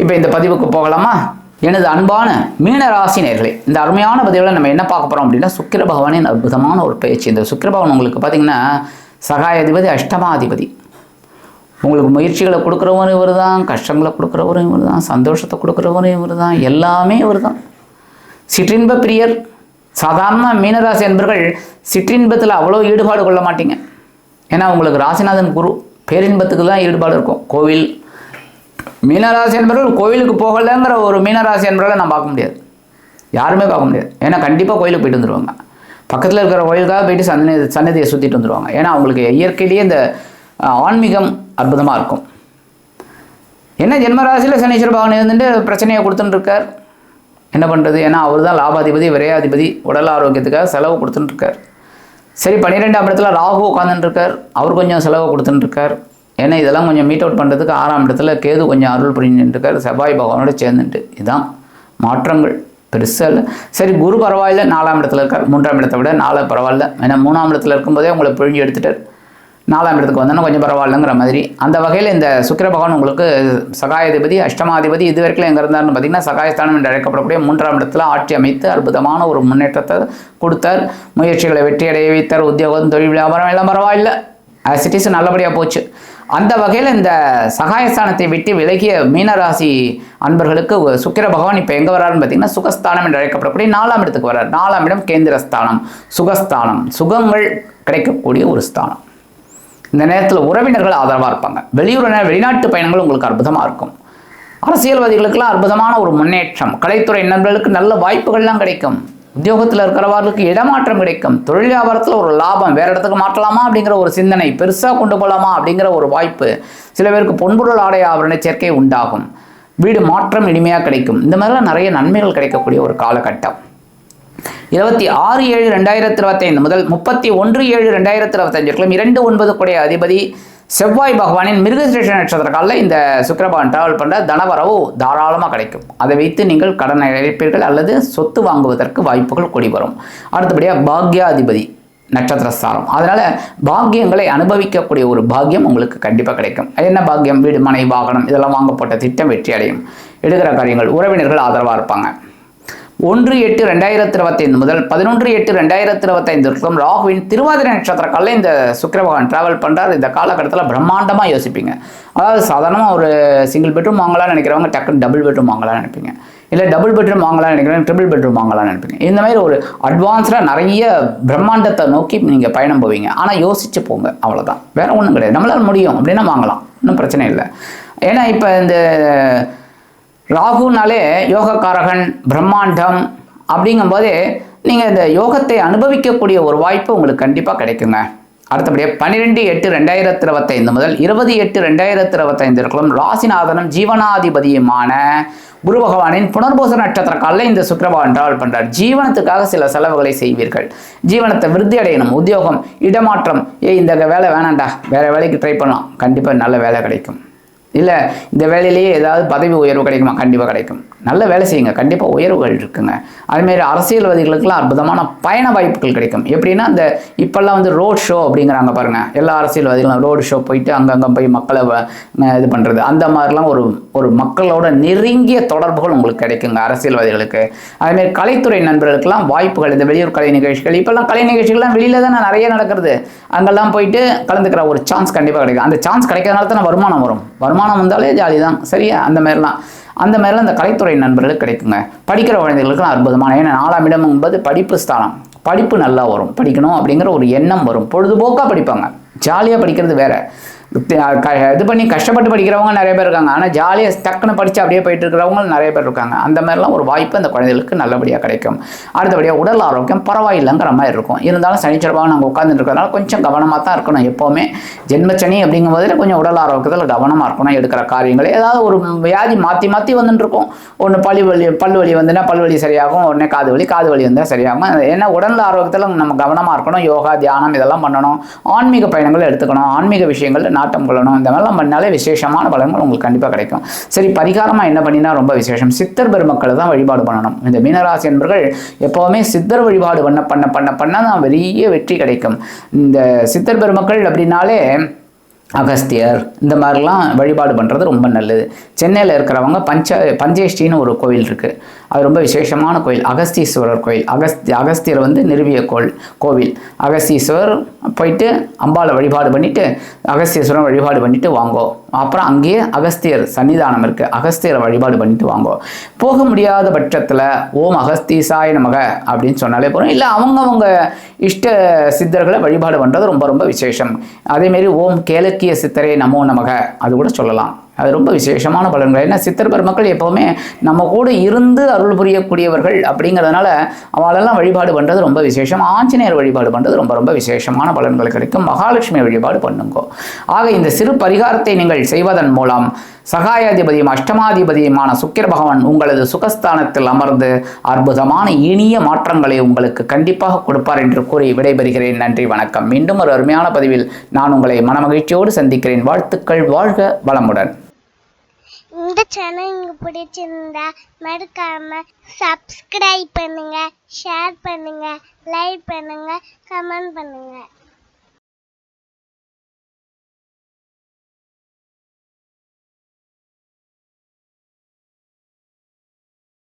இப்போ இந்த பதிவுக்கு போகலாமா? எனது அன்பான மீன ராசி நேர்களே இந்த அருமையான பதிவில் நம்ம என்ன பார்க்க போகிறோம் அப்படின்னா சுக்கிர பகவானின் அற்புதமான ஒரு பயிற்சி. இந்த சுக்கிர பகவான் உங்களுக்கு பார்த்தீங்கன்னா சகாயாதிபதி அஷ்டமாதிபதி. உங்களுக்கு முயற்சிகளை கொடுக்குறவரும் இவர் தான் கஷ்டங்களை கொடுக்குறவரும் இவர் தான் சந்தோஷத்தை கொடுக்குறவரும் இவர் தான் எல்லாமே இவர் தான் சிற்றின்ப பிரியர் சாதாரண மீனராசி என்பர்கள் சிற்றின்பத்தில் அவ்வளோ ஈடுபாடு கொள்ள மாட்டீங்க. ஏன்னா உங்களுக்கு ராசிநாதன் குரு பேரின்பத்துக்கு தான் ஈடுபாடு இருக்கும். கோவில் மீனராசி என்பவர்கள் கோயிலுக்கு போகலைங்கிற ஒரு மீனராசி என்பவர்களை நான் பார்க்க முடியாது. யாருமே பார்க்க முடியாது. ஏன்னா கண்டிப்பாக கோயிலுக்கு போயிட்டு வந்துடுவாங்க பக்கத்தில் இருக்கிற கோயிலுக்காக போயிட்டு சன்னதி சன்னதியை சுற்றிட்டு வந்துடுவாங்க ஏன்னா அவங்களுக்கு இயற்கையிலேயே இந்த ஆன்மீகம் அற்புதமாக இருக்கும். என்ன ஜென்மராசியில் சனீஸ்வர பகவான் இருந்துட்டு பிரச்சனையை கொடுத்துட்டு இருக்கார். என்ன பண்ணுறது ஏன்னா அவர் தான் லாபாதிபதி விரையாதிபதி உடல் ஆரோக்கியத்துக்காக செலவு கொடுத்துட்டு இருக்கார். சரி பன்னிரெண்டாம் இடத்துல ராகு உட்காந்துட்டு இருக்கார். அவர் கொஞ்சம் செலவு கொடுத்துட்டு இருக்கார். ஏன்னா இதெல்லாம் கொஞ்சம் மீட் அவுட் பண்ணுறதுக்கு ஆறாம் இடத்துல கேது கொஞ்சம் அருள் புரிஞ்சுட்டுருக்காரு செவ்வாய் பகவானோட சேர்ந்துட்டு இதுதான் மாற்றங்கள். பெருசாக இல்லை. சரி குரு பரவாயில்ல நாலாம் இடத்துல இருக்கார். மூன்றாம் இடத்தை விட நாலு பரவாயில்ல. ஏன்னா மூணாம் இடத்துல இருக்கும்போதே உங்களை பிழிஞ்சு எடுத்துட்டார். நாலாம் இடத்துக்கு வந்தோன்னா கொஞ்சம் பரவாயில்லைங்கிற மாதிரி. அந்த வகையில் இந்த சுக்கிர பகவான் உங்களுக்கு சகாயாதிபதி அஷ்டமாதிபதி இது வரைக்கும் எங்கே இருந்தார்னு பார்த்தீங்கன்னா சகாயஸ்தானம் என்று அழைக்கப்படக்கூடிய மூன்றாம் இடத்துல ஆட்சி அமைத்து அற்புதமான ஒரு முன்னேற்றத்தை கொடுத்தார். முயற்சிகளை வெற்றியடைய வைத்தார். உத்தியோகம் தொழில் வியாபாரம் எல்லாம் பரவாயில்லை. ஆஸ் இட் இஸ் நல்லபடியாக போச்சு. அந்த வகையில் இந்த சகாயஸ்தானத்தை விட்டு விலகிய மீனராசி அன்பர்களுக்கு சுக்கிர பகவான் இப்போ எங்கே வராருன்னு பார்த்தீங்கன்னா சுகஸ்தானம் என்று அழைக்கப்படக்கூடிய நாலாம் இடத்துக்கு வர்றார். நாலாம் இடம் கேந்திரஸ்தானம். சுகஸ்தானம். சுகங்கள் கிடைக்கக்கூடிய ஒரு ஸ்தானம். இந்த நேரத்தில் உறவினர்கள் ஆதரவாக இருப்பாங்க. வெளியூரினர் வெளிநாட்டு பயணங்கள் உங்களுக்கு அற்புதமாக இருக்கும். அரசியல்வாதிகளுக்கெல்லாம் அற்புதமான ஒரு முன்னேற்றம். கலைத்துறை நண்பர்களுக்கு நல்ல வாய்ப்புகள்லாம் கிடைக்கும். உத்தியோகத்தில் இருக்கிறவர்களுக்கு இடமாற்றம் கிடைக்கும். தொழில் வியாபாரத்தில் ஒரு லாபம். வேறு இடத்துக்கு மாற்றலாமா அப்படிங்கிற ஒரு சிந்தனை பெருசாக கொண்டு போகலாமா அப்படிங்கிற ஒரு வாய்ப்பு. சில பேருக்கு பொன்பொருள் ஆடை ஆபரண சேர்க்கை உண்டாகும். வீடு மாற்றம் இனிமையாக கிடைக்கும். இந்த மாதிரிலாம் நிறைய நன்மைகள் கிடைக்கக்கூடிய ஒரு காலகட்டம். இருபத்தி ஆறு ஏழு ரெண்டாயிரத்தி இருபத்தைந்து முதல் முப்பத்தி ஒன்று ஏழு ரெண்டாயிரத்தி இருபத்தஞ்சு இரண்டு ஒன்பது கூடிய அதிபதி செவ்வாய் பகவானின் மிருகசிரேஷ நட்சத்திர காலில் இந்த சுக்கிரபகவான் டிராவல் பண்ணுற தனவரவு தாராளமாக கிடைக்கும். அதை வைத்து நீங்கள் கடன் இழைப்பீர்கள் அல்லது சொத்து வாங்குவதற்கு வாய்ப்புகள் கொடி வரும். அடுத்தபடியாக பாக்யாதிபதி நட்சத்திரஸ்தானம் அதனால் பாக்கியங்களை அனுபவிக்கக்கூடிய ஒரு பாக்கியம் உங்களுக்கு கண்டிப்பாக கிடைக்கும். என்ன பாக்கியம்? வீடு மனை வாகனம் இதெல்லாம் வாங்கப்பட்ட திட்டம் வெற்றி அடையும். எடுக்கிற காரியங்கள் உறவினர்கள் ஆதரவாக இருப்பாங்க. ஒன்று எட்டு ரெண்டாயிரத்தி இருபத்தைந்து முதல் பதினொன்று எட்டு ரெண்டாயிரத்தி இருபத்தைந்து வருஷம் ராகுவின் திருவாதிரை நட்சத்திர காலில் இந்த சுக்கிர ட்ராவல் டிராவல் பண்ணுறார் இந்த காலகட்டத்தில் பிரம்மாண்டமாக யோசிப்பீங்க. அதாவது சாதாரணமாக ஒரு சிங்கிள் பெட்ரூம் வாங்கலாம்னு நினைக்கிறவங்க டக்குன்னு டபுள் பெட்ரூம் வாங்கலாம்னு நினைப்பீங்க. இல்லை டபுள் பெட்ரூம் வாங்கலாம்னு நினைக்கிறேன் ட்ரிபிள் பெட்ரூம் வாங்கலாம்னு நினைப்பீங்க. இந்த மாதிரி ஒரு அட்வான்ஸ்டாக நிறைய பிரம்மாண்டத்தை நோக்கி நீங்கள் பயணம் போவீங்க. ஆனால் யோசிச்சு போங்க. அவ்வளோதான் வேறு ஒன்றும் கிடையாது. நம்மளால் முடியும். அப்படின்னா வாங்கலாம். ஒன்றும் பிரச்சனை இல்லை. ஏன்னா இப்போ இந்த ராகுனாலே யோகக்காரகன் பிரம்மாண்டம் அப்படிங்கும்போது நீங்கள் இந்த யோகத்தை அனுபவிக்கக்கூடிய ஒரு வாய்ப்பு உங்களுக்கு கண்டிப்பாக கிடைக்குங்க. அடுத்தபடியாக பன்னிரெண்டு எட்டு ரெண்டாயிரத்தி இருபத்தைந்து முதல் இருபது எட்டு ரெண்டாயிரத்தி இருபத்தைந்து இருக்கலாம் ராசிநாதனும் ஜீவனாதிபதியுமான குரு பகவானின் புனர்பூச நட்சத்திர காலில் இந்த சுக்கரபகவான் டிராவல் பண்றார். ஜீவனத்துக்காக சில செலவுகளை செய்வீர்கள். ஜீவனத்தை விருத்தி அடையணும் உத்தியோகம் இடமாற்றம். ஏய் இந்த வேலை வேணாண்டா வேறு வேலைக்கு ட்ரை பண்ணலாம். கண்டிப்பாக நல்ல வேலை கிடைக்கும். இல்லை இந்த வேலையிலேயே ஏதாவது பதவி உயர்வு கிடைக்குமா? கண்டிப்பாக கிடைக்கும். நல்ல வேலை செய்யுங்க. கண்டிப்பாக உயர்வுகள் இருக்குங்க. அதுமாரி அரசியல்வாதிகளுக்கெல்லாம் அற்புதமான பயண வாய்ப்புகள் கிடைக்கும். எப்படின்னா இந்த இப்போல்லாம் வந்து ரோட் ஷோ அப்படிங்கிறாங்க பாருங்கள் எல்லா அரசியல்வாதிகளும் ரோடு ஷோ போயிட்டு அங்கங்கே போய் மக்களை இது பண்ணுறது அந்த மாதிரிலாம் ஒரு ஒரு மக்களோட நெருங்கிய தொடர்புகள் உங்களுக்கு கிடைக்குங்க அரசியல்வாதிகளுக்கு. அதுமாரி கலைத்துறை நண்பர்களுக்கெல்லாம் வாய்ப்புகள் இந்த வெளியூர் கலை நிகழ்ச்சிகள். இப்போல்லாம் கலை நிகழ்ச்சிகள்லாம் வெளியில தானே நிறைய நடக்கிறது. அங்கெல்லாம் போயிட்டு கலந்துக்கிற ஒரு சான்ஸ் கண்டிப்பாக கிடைக்கும். அந்த சான்ஸ் கிடைக்கிறதுனால தானே வருமானம் வரும். வருமானம் வந்தாலே ஜாலி தான் சரியா? அந்த மாதிரிலாம். அந்த மாதிரிலாம் இந்த கலைத்துறை நண்பர்களுக்கு கிடைக்குங்க. படிக்கிற குழந்தைகளுக்குலாம் அற்புதமான ஏன்னா நாலாம் இடம் என்பது படிப்பு ஸ்தானம். படிப்பு நல்லா வரும். படிக்கணும் அப்படிங்கிற ஒரு எண்ணம் வரும். பொழுதுபோக்காக படிப்பாங்க. ஜாலியாக படிக்கிறது வேற. இது பண்ணி கஷ்டப்பட்டு படிக்கிறவங்க நிறைய பேர் இருக்காங்க. ஆனால் ஜாலியாக டக்குன்னு படித்து அப்படியே போயிட்டு இருக்கிறவங்க நிறைய பேர் இருக்காங்க. அந்த மாதிரிலாம் ஒரு வாய்ப்பு அந்த குழந்தைகளுக்கு நல்லபடியாக கிடைக்கும். அடுத்தபடியாக உடல் ஆரோக்கியம் பரவாயில்லைங்கிற மாதிரி இருக்கும். இருந்தாலும் சனிச்சரவாக நாங்கள் உட்காந்துட்டு இருக்கிறதுனால கொஞ்சம் கவனமாக தான் இருக்கணும் எப்போவுமே. ஜென்மச்சனி அப்படிங்கும் போதில் கொஞ்சம் உடல் ஆரோக்கியத்தில் கவனமாக இருக்கணும் எடுக்கிற காரியங்கள். ஏதாவது ஒரு வியாதி மாற்றி மாற்றி வந்துட்டு இருக்கும். ஒன்று பல்லு வலி பல் வலி வந்துன்னா பல் வலி சரியாகும். உடனே காது வலி காது வலி வந்தால் சரியாகும். ஏன்னா உடல் ஆரோக்கியத்தில் நம்ம கவனமாக இருக்கணும். யோகா தியானம் இதெல்லாம் பண்ணணும். ஆன்மீக பயணங்களை எடுத்துக்கணும். ஆன்மீக விஷயங்கள் நாட்டம் கொள்ளணும். இந்த மாதிரிலாம் பண்ணாலே விசேஷமான பலன்கள் உங்களுக்கு கண்டிப்பாக கிடைக்கும். சரி பரிகாரமாக என்ன பண்ணினா ரொம்ப விசேஷம். சித்தர் பெருமக்களை தான் வழிபாடு பண்ணணும். இந்த மீனராசி என்பர்கள் எப்போவுமே சித்தர் வழிபாடு பண்ண பண்ண பண்ண பண்ண தான் பெரிய வெற்றி கிடைக்கும். இந்த சித்தர் பெருமக்கள் அப்படின்னாலே அகஸ்தியர் இந்த மாதிரிலாம் வழிபாடு பண்ணுறது ரொம்ப நல்லது. சென்னையில் இருக்கிறவங்க பஞ்ச பஞ்சேஷ்டின்னு ஒரு கோயில் இருக்குது அது ரொம்ப விசேஷமான கோயில். அகஸ்தீஸ்வரர் கோயில். அகஸ்தி அகஸ்தியர் வந்து நிறுவிய கோள் கோவில். அகஸ்தீஸ்வரர் போயிட்டு அம்பாளை வழிபாடு பண்ணிவிட்டு அகஸ்தீஸ்வரன் வழிபாடு பண்ணிவிட்டு வாங்கோ. அப்புறம் அங்கேயே அகஸ்தியர் சன்னிதானம் இருக்குது அகஸ்தியரை வழிபாடு பண்ணிட்டு வாங்கோ. போக முடியாத பட்சத்தில் ஓம் அகஸ்தீசாய நமக அப்படின்னு சொன்னாலே போதும். இல்லை அவங்கவுங்க இஷ்ட சித்தர்களை வழிபாடு பண்ணுறது ரொம்ப ரொம்ப விசேஷம். அதேமாரி ஓம் இலக்கிய சித்தரே நமோ நமக. அது கூட சொல்லலாம். அது ரொம்ப விசேஷமான பலன்கள். ஏன்னா சித்தர் பெருமக்கள் எப்போவுமே நம்ம கூட இருந்து அருள் புரியக்கூடியவர்கள் அப்படிங்கிறதுனால அவளெல்லாம் வழிபாடு பண்ணுறது ரொம்ப விசேஷம். ஆஞ்சநேயர் வழிபாடு பண்ணுறது ரொம்ப ரொம்ப விசேஷமான பலன்கள் கிடைக்கும். மகாலட்சுமி வழிபாடு பண்ணுங்கோ. ஆக இந்த சிறு பரிகாரத்தை நீங்கள் செய்வதன் மூலம் சகாயாதிபதியும் அஷ்டமாதிபதியுமான சுக்கிர பகவான் உங்களது சுகஸ்தானத்தில் அமர்ந்து அற்புதமான இனிய மாற்றங்களை உங்களுக்கு கண்டிப்பாக கொடுப்பார் என்று கூறி விடைபெறுகிறேன். நன்றி வணக்கம். மீண்டும் ஒரு அருமையான பதிவில் நான் உங்களை மனமகிழ்ச்சியோடு சந்திக்கிறேன். வாழ்த்துக்கள் வாழ்க வளமுடன். இந்த சேனல் உங்களுக்கு பிடிச்சிருந்தா மறக்காம சப்ஸ்கிரைப் பண்ணுங்க ஷேர் பண்ணுங்க லைக் பண்ணுங்க கமெண்ட் பண்ணுங்க.